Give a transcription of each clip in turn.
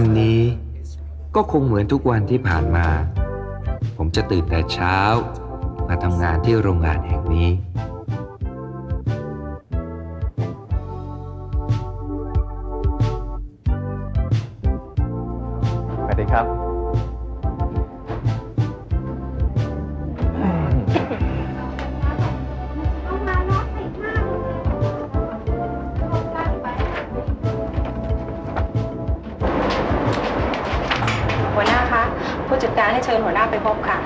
วันนี้ก็คงเหมือนทุกวันที่ผ่านมา ผมจะตื่นแต่เช้า มาทำงานที่โรงงานแห่งนี้ ชิญหัวหน้าไปพบค่ะ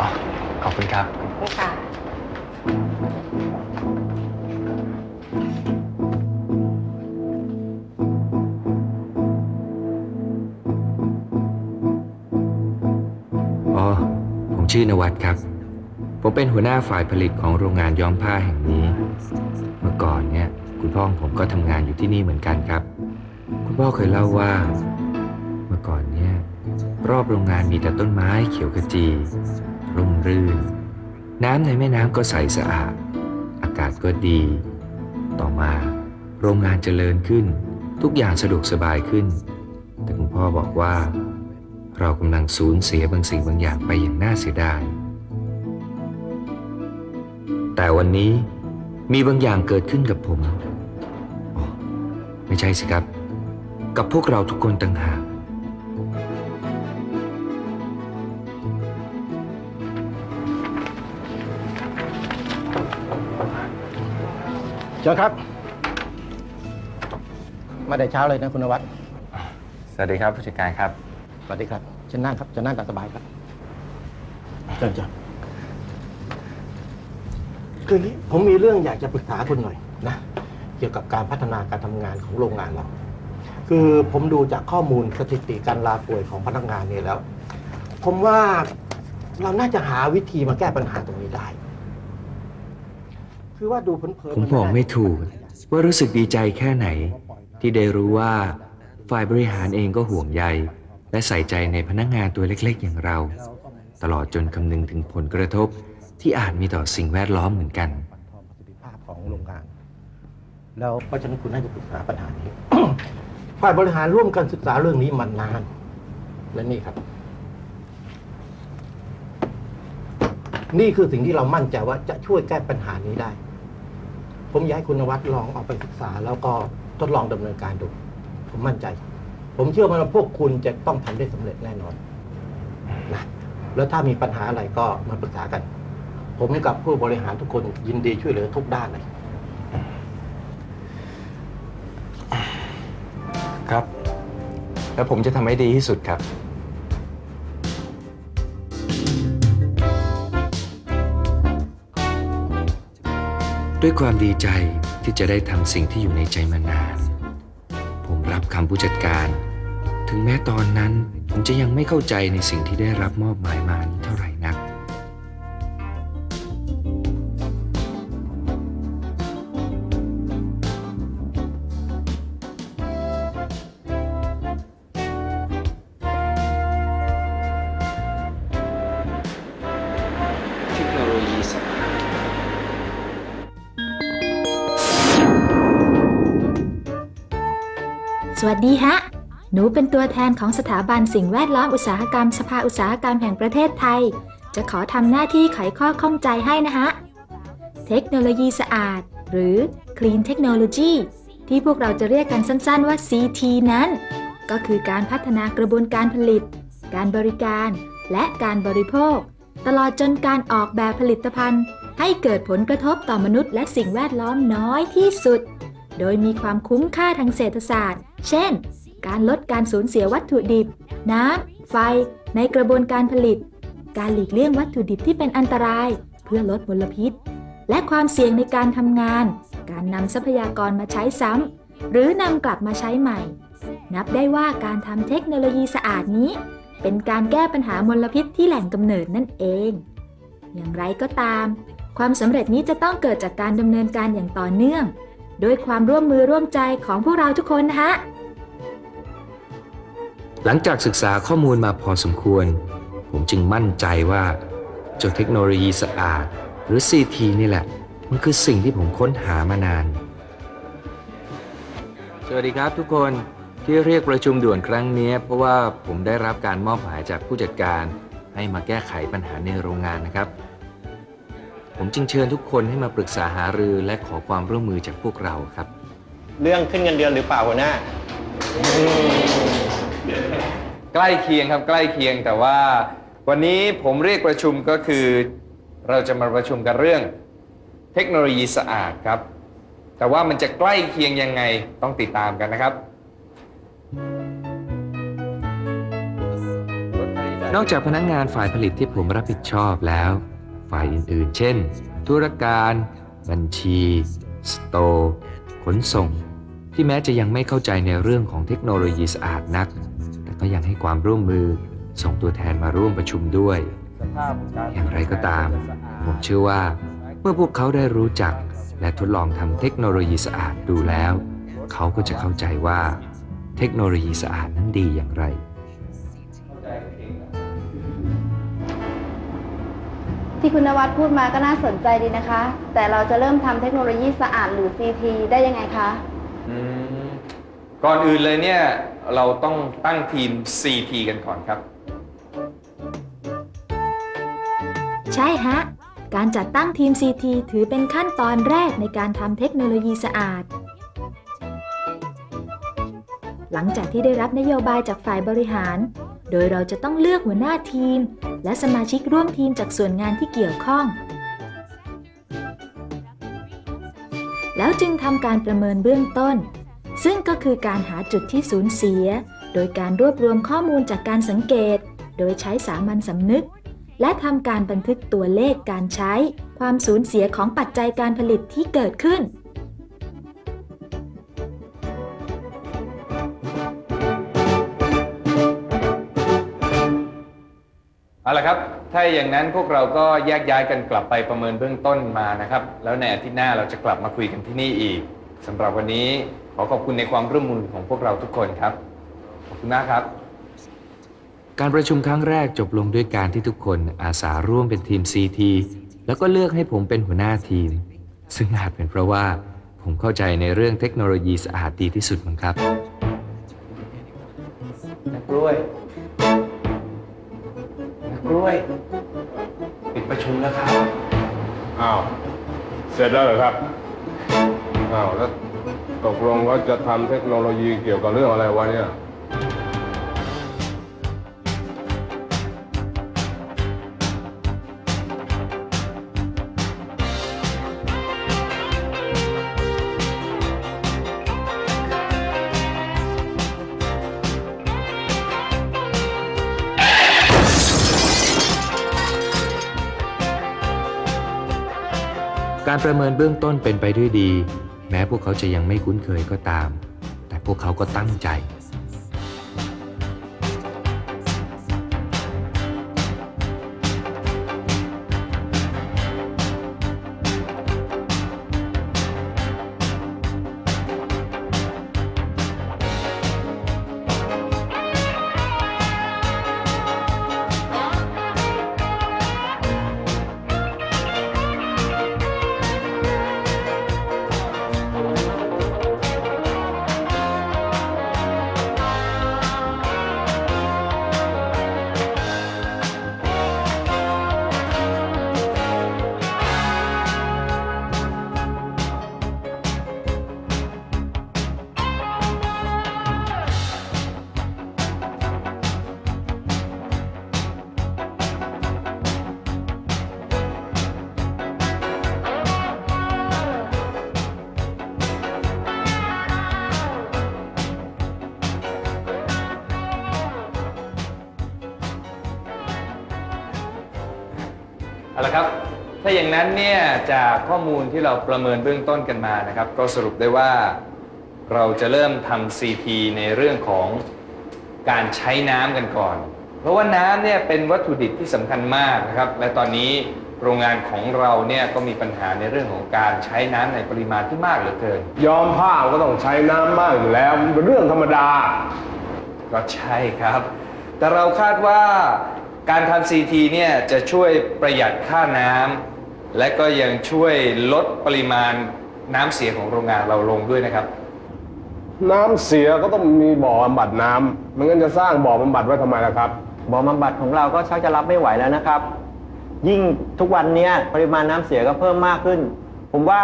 อ๋อขอบคุณครับ นี่ค่ะ อ๋อ ผมชื่อนวัดครับ ผมเป็นหัวหน้าฝ่ายผลิตของโรงงานย้อมผ้าแห่งนี้ เมื่อก่อนเนี่ย คุณพ่อของผมก็ทำงานอยู่ที่นี่เหมือนกันครับ คุณพ่อเคยเล่าว่า รอบโรงงานมีแต่ต้นไม้เขียวขจี ร่มรื่น น้ำในแม่น้ำก็ใสสะอาด อากาศก็ดี ต่อมาโรงงานเจริญขึ้น ทุกอย่างสะดวกสบายขึ้น แต่คุณพ่อบอกว่า เรากำลังสูญเสียบางสิ่งบางอย่างไปอย่างน่าเสียดาย แต่วันนี้มีบางอย่างเกิดขึ้นกับผม ไม่ใช่สิครับ กับพวกเราทุกคนต่างหาก เชิญครับ มาแต่เช้าเลยนะคุณนวัดสวัสดีครับผู้จัดการครับ สวัสดีครับเชิญนั่งครับเชิญนั่งตามสบายครับเชิญเชิญคืออย่างนี้ผมมีเรื่องอยากจะปรึกษาคุณหน่อยนะ เกี่ยวกับการพัฒนาการทำงานของโรงงานเรา คือผมดูจากข้อมูลสถิติการลาป่วยของพนักงานเนี่ยแล้ว ผมว่าเราน่าจะหาวิธีมาแก้ปัญหาตรงนี้ได้ คือว่าดูเผินๆผมบอกไม่ถูก ว่ารู้สึกดีใจแค่ไหน ที่ได้รู้ว่าฝ่ายบริหารเองก็ห่วงใย และใส่ใจในพนักงานตัวเล็กๆ อย่างเรา ตลอดจนคำนึงถึงผลกระทบที่อาจมีต่อสิ่งแวดล้อมเหมือนกันบรรเทาประสิทธิภาพของโรงงานแล้วเพราะฉะนั้นคุณน่าจะปรึกษาปัญหานี้ ฝ่ายบริหารร่วมกันศึกษาเรื่องนี้มานาน และนี่ครับ นี่คือสิ่งที่เรามั่นใจว่าจะช่วยแก้ปัญหานี้ได้ ผมอยากให้คุณนวัดลองเอาไปศึกษา แล้วก็ทดลองดำเนินการดู ผมมั่นใจ ผมเชื่อว่าพวกคุณจะต้องทำได้สำเร็จแน่นอนนะแล้วถ้ามีปัญหาอะไรก็มาปรึกษากัน ผมกับผู้บริหารทุกคนยินดีช่วยเหลือทุกด้านเลย ครับ แล้วผมจะทำให้ดีที่สุดครับ ด้วยความดีใจที่จะได้ทำสิ่งที่อยู่ในใจมานาน ผมรับคำผู้จัดการ ถึงแม้ตอนนั้นผมจะยังไม่เข้าใจในสิ่งที่ได้รับมอบหมายมานี้เท่าไหร่นัก สดีฮะ หนูเป็นตัวแทนของสถาบันสิ่งแวดล้อมอุตสาหกรรมสภาอุตสาหกรรมแห่งประเทศไทย จะขอทำหน้าที่ไขข้อข้องใจให้นะฮะ เทคโนโลยีสะอาด หรือ Clean Technology ที่พวกเราจะเรียกกันสั้น ๆ ว่า CT นั้น ก็คือการพัฒนากระบวนการผลิต การบริการ และการบริโภค ตลอดจนการออกแบบผลิตภัณฑ์ ให้เกิดผลกระทบต่อมนุษย์และสิ่งแวดล้อมน้อยที่สุด โดยมีความคุ้มค่าทางเศรษฐศาสตร์ เช่น การลดการสูญเสียวัตถุดิบ น้ำ ไฟ ในกระบวนการผลิต การหลีกเลี่ยงวัตถุดิบที่เป็นอันตราย เพื่อลดมลพิษ และความเสี่ยงในการทำงาน การนำทรัพยากรมาใช้ซ้ำหรือนำกลับมาใช้ใหม่ นับได้ว่าการทำเทคโนโลยีสะอาดนี้ เป็นการแก้ปัญหามลพิษที่แหล่งกำเนิดนั่นเอง อย่างไรก็ตาม ความสำเร็จนี้จะต้องเกิดจากการดำเนินการอย่างต่อเนื่อง โดยความร่วมมือร่วมใจของพวกเราทุกคนนะฮะ หลังจากศึกษาข้อมูลมาพอสมควร ผมจึงมั่นใจว่าเจ้าเทคโนโลยีสะอาด หรือ CT นี่แหละ มันคือสิ่งที่ผมค้นหามานาน สวัสดีครับทุกคนที่เรียกประชุมด่วนครั้งนี้ เพราะว่าผมได้รับการมอบหมายจากผู้จัดการ ให้มาแก้ไขปัญหาในโรงงานนะครับ ผมจึงเชิญทุกคนให้มาปรึกษาหารือและขอความร่วมมือจากพวกเราครับ เรื่องขึ้นเงินเดือนหรือเปล่าหัวหน้า ใกล้เคียงครับใกล้เคียงแต่ว่า วันนี้ผมเรียกประชุมก็คือ เราจะมาประชุมกันเรื่อง เทคโนโลยีสะอาดครับ แต่ว่ามันจะใกล้เคียงยังไงต้องติดตามกันนะครับ นอกจากพนักงานฝ่ายผลิตที่ผมรับผิดชอบแล้ว ฝ่ายอื่นๆ เช่น ธุรการ บัญชี สโตร์ขนส่ง ที่แม้จะยังไม่เข้าใจในเรื่องของเทคโนโลยีสะอาดนัก แต่ก็ยังให้ความร่วมมือส่งตัวแทนมาร่วมประชุมด้วย อย่างไรก็ตาม ผมเชื่อว่า เมื่อพวกเขาได้รู้จัก และทดลองทำเทคโนโลยีสะอาดดูแล้ว เขาก็จะเข้าใจว่า เทคโนโลยีสะอาดนั้นดีอย่างไร ที่คุณนวัดพูดมาก็น่าสนใจดีนะคะ แต่เราจะเริ่มทำเทคโนโลยีสะอาดหรือ CT ได้ยังไงคะ อืมก่อนอื่นเลยเนี่ย เราต้องตั้งทีม CT กันก่อนครับ ใช่ฮะ การจัดตั้งทีม CT ถือเป็นขั้นตอนแรกในการทำเทคโนโลยีสะอาด หลังจากที่ได้รับนโยบายจากฝ่ายบริหาร โดยเราจะต้องเลือกหัวหน้าทีม และสมาชิกร่วมทีมจากส่วนงานที่เกี่ยวข้อง แล้วจึงทำการประเมินเบื้องต้น ซึ่งก็คือการหาจุดที่สูญเสีย โดยการรวบรวมข้อมูลจากการสังเกต โดยใช้สามัญสำนึก และทำการบันทึกตัวเลขการใช้ ความสูญเสียของปัจจัยการผลิตที่เกิดขึ้น เอาละครับ ถ้าอย่างนั้นพวกเราก็แยกย้ายกันกลับไปประเมินเบื้องต้นมานะครับ แล้วในอาทิตย์หน้าเราจะกลับมาคุยกันที่นี่อีกสำหรับวันนี้ขอขอบคุณในความร่วมมือของพวกเราทุกคนครับ ขอบคุณมากครับ การประชุมครั้งแรกจบลงด้วยการที่ทุกคนอาสาร่วมเป็นทีม CT แล้วก็เลือกให้ผมเป็นหัวหน้าทีม ซึ่งอาจเป็นเพราะว่าผมเข้าใจในเรื่องเทคโนโลยีสะอาดดีที่สุดมั้งครับนักกล้วย้วยปิดประชุมแล้วครับ อ้าว เสร็จแล้วเหรอครับ อ้าว แล้วตกลงว่าจะทำเทคโนโลยีเกี่ยวกับเรื่องอะไรวะเนี่ย การประเมินเบื้องต้นเป็นไปด้วยดี แม้พวกเขาจะยังไม่คุ้นเคยก็ตาม แต่พวกเขาก็ตั้งใจ นั้นเนี่ยจากข้อมูลที่เราประเมินเบื้องต้นกันมานะครับ ก็สรุปได้ว่าเราจะเริ่มทำ CT ในเรื่องของการใช้น้ำกันก่อน เพราะว่าน้ำเนี่ยเป็นวัตถุดิบที่สำคัญมากนะครับ และตอนนี้โรงงานของเราเนี่ยก็มีปัญหาในเรื่องของการใช้น้ำในปริมาณที่มากเหลือเกินยอมผ้าก็ต้องใช้น้ำมากอยู่แล้วมันเป็นเรื่องธรรมดา ก็ใช่ครับ แต่เราคาดว่าการทำ CT เนี่ยจะช่วยประหยัดค่าน้ำ และก็ยังช่วยลดปริมาณน้ำเสียของโรงงานเราลงด้วยนะครับ น้ำเสียก็ต้องมีบ่อบำบัดน้ำไม่งั้นจะสร้างบ่อบำบัดไว้ทำไมล่ะครับ บ่อบำบัดของเราก็ชักจะรับไม่ไหวแล้วนะครับ ยิ่งทุกวันเนี้ยปริมาณน้ำเสียก็เพิ่มมากขึ้น ผมว่า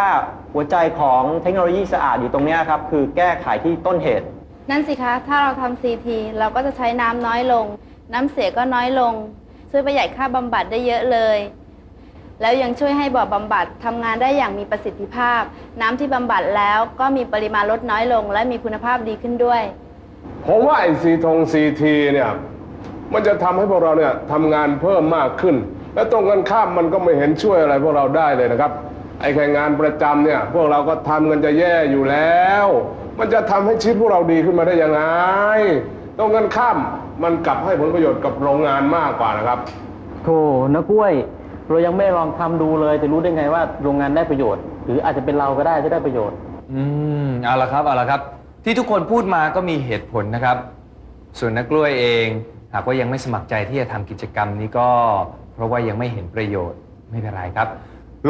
หัวใจของเทคโนโลยีสะอาดอยู่ตรงเนี้ยครับ คือแก้ไขที่ต้นเหตุ นั่นสิคะ ถ้าเราทำ CT เราก็จะใช้น้ำน้อยลง น้ำเสียก็น้อยลง ช่วยประหยัดค่าบำบัดได้เยอะเลย แล้วยังช่วยให้บ่อบำบัดทำงานได้อย่างมีประสิทธิภาพ น้ำที่บำบัดแล้วก็มีปริมาณลดน้อยลง และมีคุณภาพดีขึ้นด้วย ผมว่าไอซีทงซีทีเนี่ย มันจะทำให้พวกเราเนี่ยทำงานเพิ่มมากขึ้น และตรงกันข้ามมันก็ไม่เห็นช่วยอะไรพวกเราได้เลยนะครับ ไอ้แค่งานประจำเนี่ย พวกเราก็ทำกันจะแย่อยู่แล้ว มันจะทำให้ชีวิตพวกเราดีขึ้นมาได้ยังไงตรงกันข้ามมันกลับให้ผลประโยชน์กับโรงงานมากกว่านะครับ โธ่นักกล้วย เรายังไม่ลองทำดูเลยจะรู้ได้ไงว่าโรงงานได้ประโยชน์ หรืออาจจะเป็นเราก็ได้ที่ได้ประโยชน์ อืมเอาละครับเอาละครับ ที่ทุกคนพูดมาก็มีเหตุผลนะครับ ส่วนนักกล้วยเอง หากว่ายังไม่สมัครใจที่จะทำกิจกรรมนี้ก็ เพราะว่ายังไม่เห็นประโยชน์ไม่เป็นไรครับ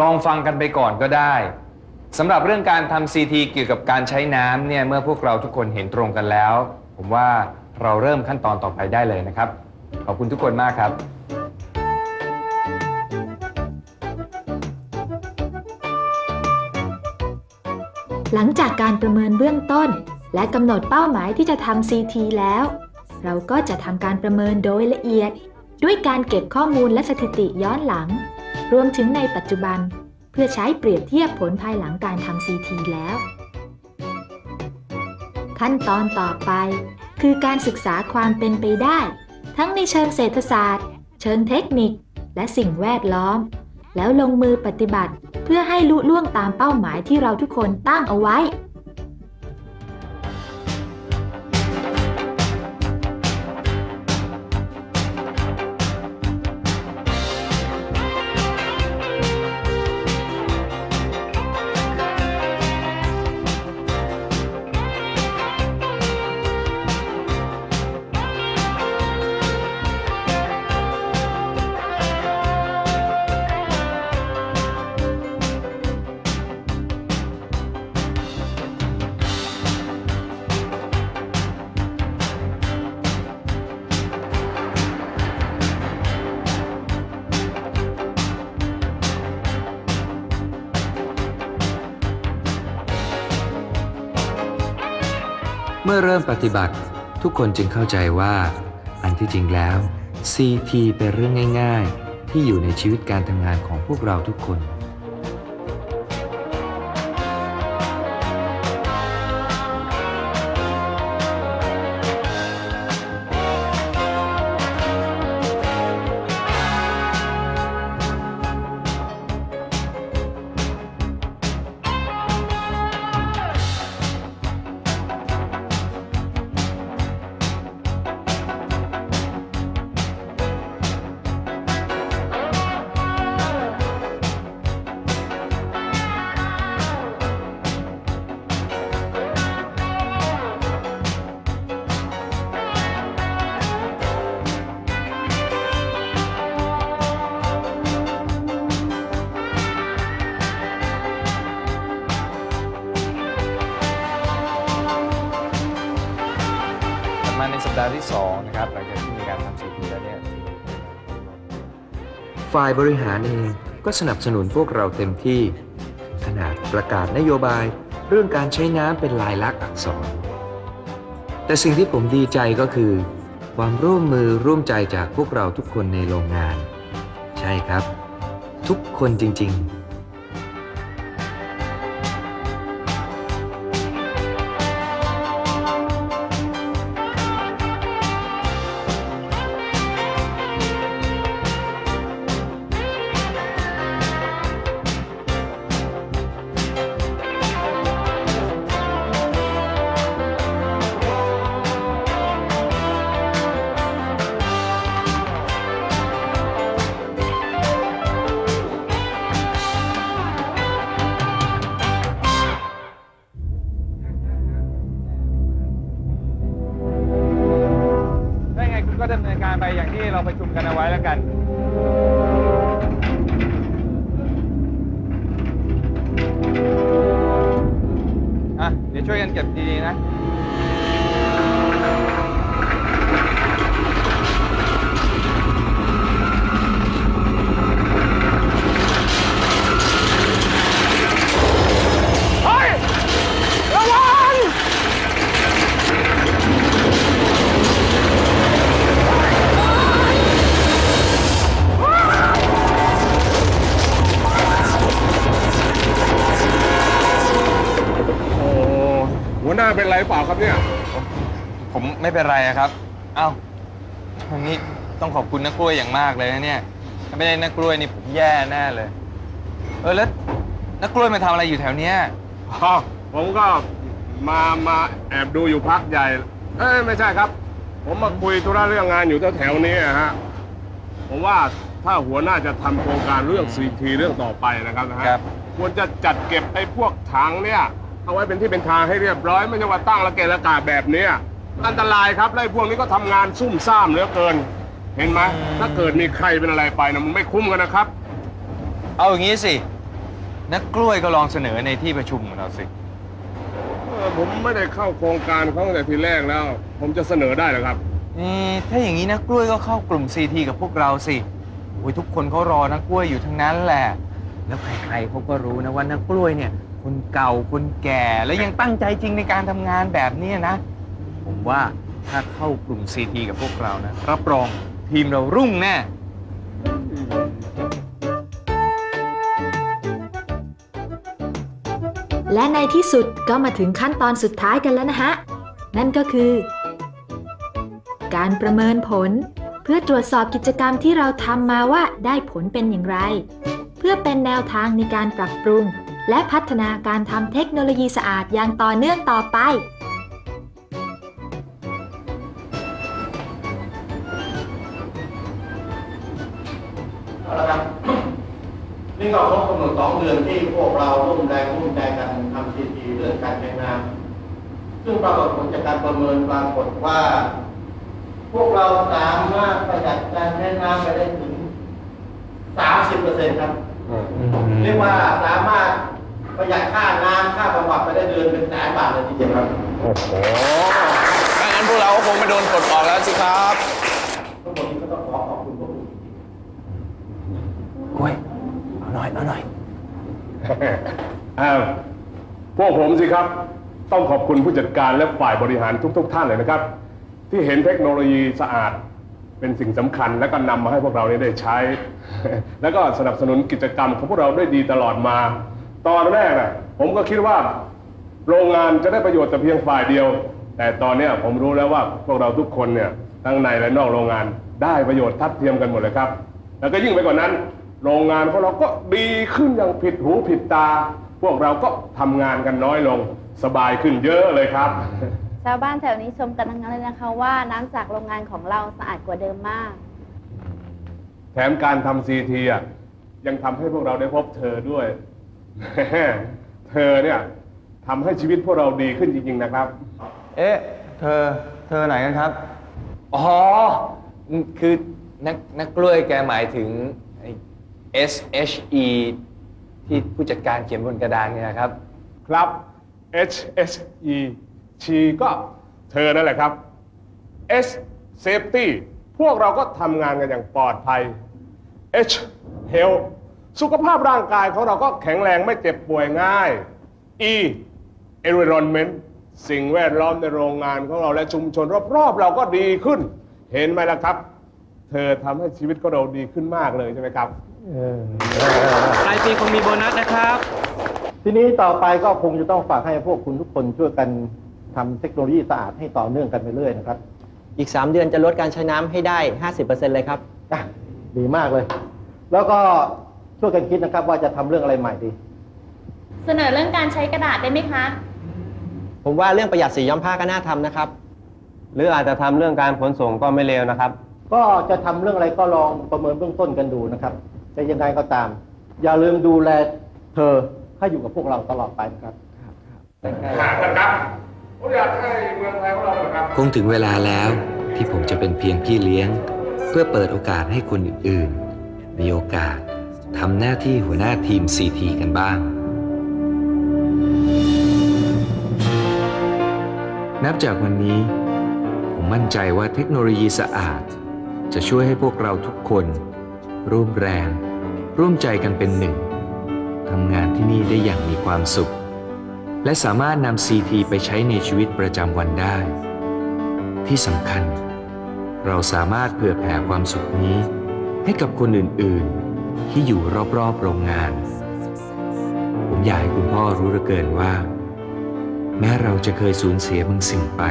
ลองฟังกันไปก่อนก็ได้สำหรับเรื่องการทำ CT เกี่ยวกับการใช้น้ำเนี่ยเมื่อพวกเราทุกคนเห็นตรงกันแล้ว ผมว่าเราเริ่มขั้นตอนต่อไปได้เลยนะครับ ขอบคุณทุกคนมากครับ หลังจากการประเมินเบื้องต้น และกำหนดเป้าหมายที่จะทำ CT แล้ว เราก็จะทำการประเมินโดยละเอียด ด้วยการเก็บข้อมูลและสถิติย้อนหลัง รวมถึงในปัจจุบัน เพื่อใช้เปรียบเทียบผลภายหลังการทำ CT แล้ว ขั้นตอนต่อไป คือการศึกษาความเป็นไปได้ ทั้งในเชิงเศรษฐศาสตร์ เชิงเทคนิค และสิ่งแวดล้อม แล้วลงมือปฏิบัติ เพื่อให้ลุล่วงตามเป้าหมายที่เราทุกคนตั้งเอาไว้ มื่อเริ่มปฏิบัติ ทุกคนจึงเข้าใจว่า อันที่จริงแล้ว CT เป็นเรื่องง่าย ๆ ที่อยู่ในชีวิตการทำงานของพวกเราทุกคน ที่2นะครับหลังจากที่มีการทำ CT แล้วเนี่ยฝ่ายบริหารเองก็สนับสนุนพวกเราเต็มที่ ขนาดประกาศนโยบายเรื่องการใช้น้ำเป็นลายลักษณ์อักษร แต่สิ่งที่ผมดีใจก็คือ ความร่วมมือร่วมใจจากพวกเราทุกคนในโรงงาน ใช่ครับ ทุกคนจริง ๆ ไม่เป็นไรอะครับ เอ้าวันนี้ต้องขอบคุณนักกล้วยอย่างมากเลยนะเนี่ย ถ้าไม่ได้นักกล้วยนี่ผมแย่แน่เลย เออแล้วนักกล้วยมาทำอะไรอยู่แถวเนี้ย อ๋อผมก็มามาแอบดูอยู่พักใหญ่ เอ้ยไม่ใช่ครับ ผมมาคุยธุระเรื่องงานอยู่แถวๆนี้อะฮะผมว่าถ้าหัวหน้าจะทำโครงการเรื่องซีทีเรื่องต่อไปนะครับนะฮะครับ ควรจะจัดเก็บไอ้พวกถังเนี่ยเอาไว้เป็นที่เป็นทางให้เรียบร้อยไม่ใช่ว่าตั้งระเกะระกาแบบเนี้ย อันตรายครับแล้วไอ้พวกนี้ก็ทำงานซุ่มซ่ามเหลือเกิน เห็นไหมถ้าเกิดมีใครเป็นอะไรไปนะมันไม่คุ้มกันนะครับ เอาอย่างนี้สิ นักกล้วยก็ลองเสนอในที่ประชุมของเราสิ เออผมไม่ได้เข้าโครงการเขาตั้งแต่ทีแรกแล้ว ผมจะเสนอได้เหรอครับนี่ถ้าอย่างนี้นักกล้วยก็เข้ากลุ่ม CT กับพวกเราสิโอ้ยทุกคนเขารอนักกล้วยอยู่ทั้งนั้นแหละ แล้วใครๆเขาก็รู้นะว่านักกล้วยเนี่ย คนเก่าคนแก่แล้วยังตั้งใจจริงในการทำงานแบบนี้นะ ผมว่าถ้าเข้ากลุ่ม CT กับพวกเรานะ รับรองทีมเรารุ่งแน่ และในที่สุดก็มาถึงขั้นตอนสุดท้ายกันแล้วนะฮะ นั่นก็คือ การประเมินผล เพื่อตรวจสอบกิจกรรมที่เราทำมาว่าได้ผลเป็นอย่างไร เพื่อเป็นแนวทางในการปรับปรุง และพัฒนาการทำเทคโนโลยีสะอาดอย่างต่อเนื่องต่อไป นี่ก็ครบกำหนดสองเดือนที่พวกเราร่วมแรงร่วมใจกันทำซีทีเรื่องการใช้น้ำซึ่งปรากฏผลจากการประเมินปรากฏว่า พวกเราสามารถประหยัดการใช้น้ำไปได้ถึง30เปอร์เซ็นต์ครับเรียกว่าสามารถประหยัดค่าน้ำค่าบำบัดไปได้เดือนเป็นแสนบาทเลยทีเดียวครับ โอ้โหถ้างั้นพวกเราก็คงไม่โดนกดออกแล้วสิครับ ทั้งหมดนี้ก็ต้องขอขอบคุณพวกคุณจริงๆ กล้วย เอาหน่อยเอาหน่อย อ้าวพวกผมสิครับ ต้องขอบคุณผู้จัดการและฝ่ายบริหารทุกๆท่านเลยนะครับ ที่เห็นเทคโนโลยีสะอาดเป็นสิ่งสำคัญและก็นำมาให้พวกเรานี้ได้ใช้ แล้วก็สนับสนุนกิจกรรมของพวกเราได้ดีตลอดมา ตอนแรกน่ะผมก็คิดว่า โรงงานจะได้ประโยชน์แต่เพียงฝ่ายเดียว แต่ตอนเนี้ยผมรู้แล้วว่าพวกเราทุกคนเนี่ยทั้งในและนอกโรงงานได้ประโยชน์ทัดเทียมกันหมดเลยครับ แล้วก็ยิ่งไปกว่านั้น โรงงานของเราก็ดีขึ้นอย่างผิดหูผิดตา พวกเราก็ทำงานกันน้อยลง สบายขึ้นเยอะเลยครับ ชาวบ้านแถวนี้ชมกันทั้งนั้นเลยนะคะว่าน้ำจากโรงงานของเราสะอาดกว่าเดิมมาก แถมการทำซีทีอะยังทำให้พวกเราได้พบเธอด้วยเธอเนี่ยทำให้ชีวิตพวกเราดีขึ้นจริง ๆ นะครับ เอ๊ะ เธอ เธอไหนกันครับ อ๋อ คือนักนักกล้วยแกหมายถึงไอ้ S H E ที่ผู้จัดการเขียนบนกระดานเนี่ยครับ ครับ H H E ชีก็เธอนั่นแหละครับ S safety พวกเราก็ทำงานกันอย่างปลอดภัย H health สุขภาพร่างกายของเราก็แข็งแรงไม่เจ็บป่วยง่าย E environment สิ่งแวดล้อมในโรงงานของเราและชุมชนรอบๆเราก็ดีขึ้น เห็นไหมล่ะครับ เธอทำให้ชีวิตของเราดีขึ้นมากเลยใช่ไหมครับ ปลายปีคงมีโบนัสนะครับ ทีนี้ต่อไปก็คงจะต้องฝากให้พวกคุณทุกคนช่วยกันทำเทคโนโลยีสะอาดให้ต่อเนื่องกันไปเรื่อยนะครับอีก 3 เดือนจะลดการใช้น้ำให้ได้ 50%เลยครับ อะดีมากเลย แล้วก็ช่วยกันคิดนะครับ ว่าจะทำเรื่องอะไรใหม่ดี เสนอเรื่องการใช้กระดาษได้ไหมคะ ผมว่าเรื่องประหยัดสีย้อมผ้าก็น่าทำนะครับ หรืออาจจะทำเรื่องการขนส่งก็ไม่เลวนะครับ ก็จะทำเรื่องอะไรก็ลองประเมินเบื้องต้นกันดูนะครับ แต่ยังไงก็ตาม อย่าลืมดูแลเธอให้อยู่กับพวกเราตลอดไปนะครับครับผมอยากให้เมืองไทยของเรานะครับคงถึงเวลาแล้วที่ผมจะเป็นเพียงพี่เลี้ยงพื่อเปิดโอกาสให้คนอื่นๆ มีโอกาสทำหน้าที่หัวหน้าทีม CT กันบ้าง นับจากวันนี้ ผมมั่นใจว่าเทคโนโลยีสะอาด จะช่วยให้พวกเราทุกคน ร่วมแรง ร่วมใจกันเป็นหนึ่งทำงานที่นี่ได้อย่างมีความสุข และสามารถนำ CT ไปใช้ในชีวิตประจำวันได้ ที่สำคัญ เราสามารถเผื่อแผ่ความสุขนี้ ให้กับคนอื่นๆ ที่อยู่รอบๆโรงงาน ผมอยากให้คุณพ่อรู้เหลือเกินว่า แม้เราจะเคยสูญเสียบางสิ่งไป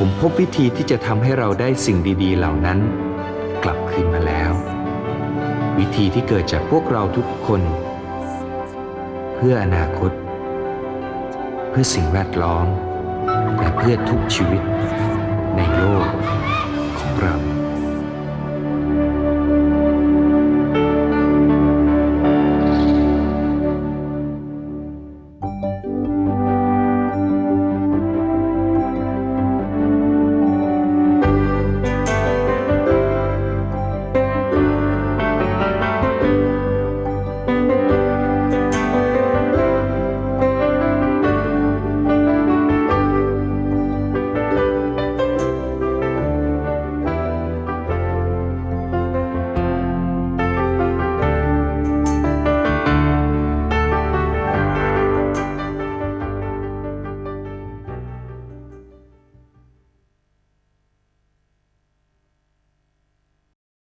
ผมพบวิธีที่จะทำให้เราได้สิ่งดี ๆ เหล่านั้น กลับคืนมาแล้ว วิธีที่เกิดจากพวกเราทุกคน เพื่ออนาคต เพื่อสิ่งแวดล้อม และเพื่อทุกชีวิตในโลก